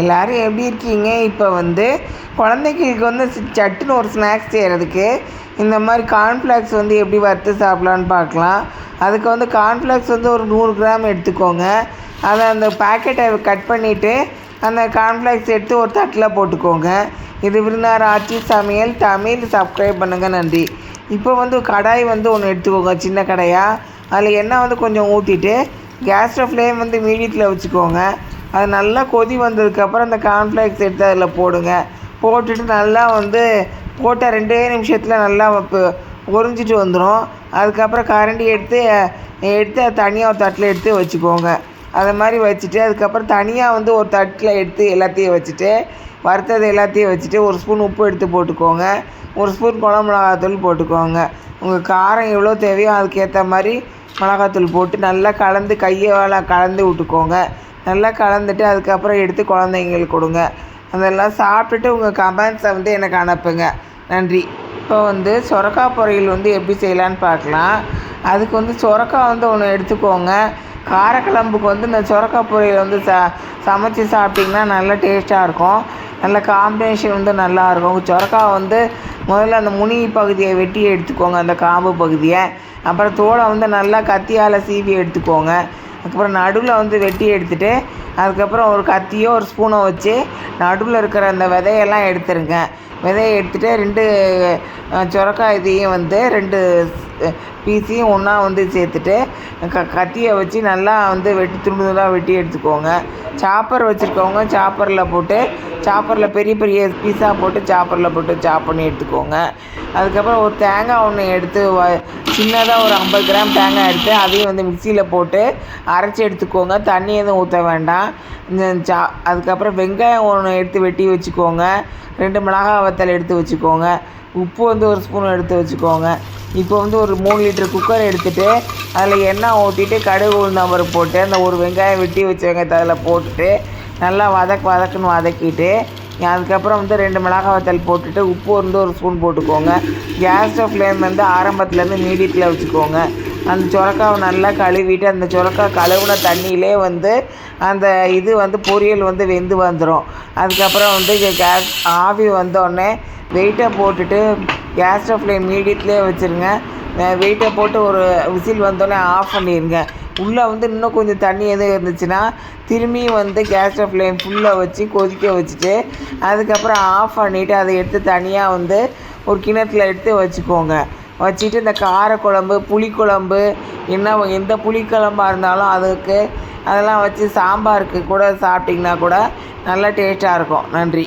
எல்லோரும் எப்படி இருக்கீங்க? இப்போ வந்து குழந்தைங்களுக்கு வந்து சட்டுன்னு ஒரு ஸ்நாக்ஸ் செய்கிறதுக்கு இந்த மாதிரி கார்ன்ஃப்ளாக்ஸ் வந்து எப்படி வறுத்து சாப்பிட்லான்னு பார்க்கலாம். அதுக்கு வந்து கார்ன்ஃப்ளாக்ஸ் வந்து ஒரு நூறு கிராம் எடுத்துக்கோங்க. அதை அந்த பாக்கெட்டை கட் பண்ணிவிட்டு அந்த கார்ன்ஃப்ளாக்ஸ் எடுத்து ஒரு தட்டில் போட்டுக்கோங்க. இது விருந்தார் ஆட்சி சமையல் தமிழ் சப்ஸ்கிரைப் பண்ணுங்கள் நன்றி. இப்போ வந்து கடாய் வந்து ஒன்று எடுத்துக்கோங்க சின்ன கடாயாக அதில் எண்ணெய் வந்து கொஞ்சம் ஊற்றிட்டு கேஸ் ஃப்ளேம் வந்து மீடியத்தில் வச்சுக்கோங்க. அது நல்லா கொதி வந்ததுக்கப்புறம் அந்த கார்ன்ஃப்ளேக்ஸ் எடுத்து அதில் போடுங்க. போட்டுட்டு நல்லா வந்து போட்டால் ரெண்டே நிமிஷத்தில் நல்லா உறிஞ்சிட்டு வந்துடும் அதுக்கப்புறம் கரண்டி எடுத்து எடுத்து அதை தனியாக ஒரு தட்டில் எடுத்து வச்சுக்கோங்க. அதை மாதிரி வச்சுட்டு அதுக்கப்புறம் தனியாக வந்து ஒரு தட்டில் எடுத்து எல்லாத்தையும் வச்சுட்டு வறுத்தது எல்லாத்தையும் வச்சுட்டு ஒரு ஸ்பூன் உப்பு எடுத்து போட்டுக்கோங்க. ஒரு ஸ்பூன் குழம்பு மிளகாத்தூள் போட்டுக்கோங்க. உங்கள் காரம் எவ்வளோ தேவையோ அதுக்கேற்ற மாதிரி மிளகாத்தூள் போட்டு நல்லா கலந்து கையால் கலந்து விட்டுக்கோங்க. நல்லா கலந்துட்டு அதுக்கப்புறம் எடுத்து குழந்தைங்களுக்கு கொடுங்க. அதெல்லாம் சாப்பிட்டுட்டு உங்கள் கமெண்ட்ஸை வந்து எனக்கு அனுப்புங்க. நன்றி. இப்போ வந்து சொரக்கா பொரியல் வந்து எப்படி செய்யலான்னு பார்க்கலாம். அதுக்கு வந்து சொரக்கா வந்து ஒன்று எடுத்துக்கோங்க. காரக்குழம்புக்கு வந்து இந்த சொரக்கா பொரியல் வந்து ச சமைச்சு சாப்பிட்டிங்கன்னா நல்லா டேஸ்ட்டாக இருக்கும். நல்ல காம்பினேஷன் வந்து நல்லாயிருக்கும் இருக்கும். வந்து முதல்ல அந்த முனி பகுதியை வெட்டி எடுத்துக்கோங்க அந்த காம்பு பகுதியை. அப்புறம் தோலை வந்து நல்லா கத்தியால் சீவி எடுத்துக்கோங்க. அதுக்கப்புறம் நடுவில் வந்து வெட்டி எடுத்துட்டு அதுக்கப்புறம் ஒரு கத்தியோ ஒரு ஸ்பூனோ வச்சு நடுவில் இருக்கிற அந்த விதையெல்லாம் எடுத்துருங்க. விதையை எடுத்துகிட்டு ரெண்டு சுரக்காய் இதையும் வந்து ரெண்டு பீஸையும் ஒன்றா வந்து சேர்த்துட்டு க கத்தியை வச்சு நல்லா வந்து வெட்டி துண்டு துண்டாக வெட்டி எடுத்துக்கோங்க. சாப்பர் வச்சுருக்கவங்க சாப்பரில் போட்டு சாப்பரில் பெரிய பெரிய பீஸாக போட்டு சாப்பரில் போட்டு சாப் பண்ணி எடுத்துக்கோங்க. அதுக்கப்புறம் ஒரு தேங்காய் ஒன்று எடுத்து சின்னதாக ஒரு ஐம்பது கிராம் தேங்காய் எடுத்து அதையும் வந்து மிக்சியில் போட்டு அரைச்சி எடுத்துக்கோங்க. தண்ணி எதுவும் ஊற்ற வேண்டாம். இந்த சா அதுக்கப்புறம் வெங்காயம் ஒன்று எடுத்து வெட்டி வச்சுக்கோங்க. ரெண்டு மிளகாய் வத்தல் எடுத்து வச்சுக்கோங்க. உப்பு வந்து ஒரு ஸ்பூன் எடுத்து வச்சுக்கோங்க. இப்போ வந்து ஒரு மூணு லிட்டர் குக்கர் எடுத்துகிட்டு அதில் எண்ணெய் ஊற்றிட்டு கடுகு உளுந்தம்பருப்பு போட்டு அந்த ஒரு வெங்காயம் வெட்டி வச்ச வெங்காயத்தை அதில் போட்டுட்டு நல்லா வதக்கு வதக்குன்னு வதக்கிட்டு அதுக்கப்புறம் வந்து ரெண்டு மிளகாய் வத்தல் போட்டுட்டு உப்பு வந்து ஒரு ஸ்பூன் போட்டுக்கோங்க. கேஸ் ஃப்ளேம் வந்து ஆரம்பத்துலேருந்து மீடியத்தில் வச்சுக்கோங்க. அந்த சுரக்காவை நல்லா கழுவிட்டு அந்த சுரக்கா கழுவுன தண்ணியிலே வந்து அந்த இது வந்து பொரியல் வந்து வெந்து வந்துடும் அதுக்கப்புறம் வந்து கேஸ் ஆவி வந்தோடனே வெயிட்டை போட்டுட்டு கேஸ் ஸ்டவ்லேயே மீடியத்துலேயே வச்சுருங்க. வெயிட்டை போட்டு ஒரு விசில் வந்தோடனே ஆஃப் பண்ணிடுங்க உள்ளே வந்து இன்னும் கொஞ்சம் தண்ணி எதுவும் இருந்துச்சுன்னா திரும்பி வந்து கேஸ் ஃப்ளேம் ஃபுல்லாக வச்சு கொதிக்க வச்சுட்டு அதுக்கப்புறம் ஆஃப் பண்ணிவிட்டு அதை எடுத்து தனியாக வந்து ஒரு கிணத்துல எடுத்து வச்சுக்கோங்க. வச்சுட்டு இந்த காரக்குழம்பு புளிக்குழம்பு என்ன எந்த புளிக்குழம்பா இருந்தாலும் அதுக்கு அதெல்லாம் வச்சு சாம்பாருக்கு கூட சாப்பிட்டிங்கன்னா கூட நல்லா டேஸ்ட்டாக இருக்கும். நன்றி.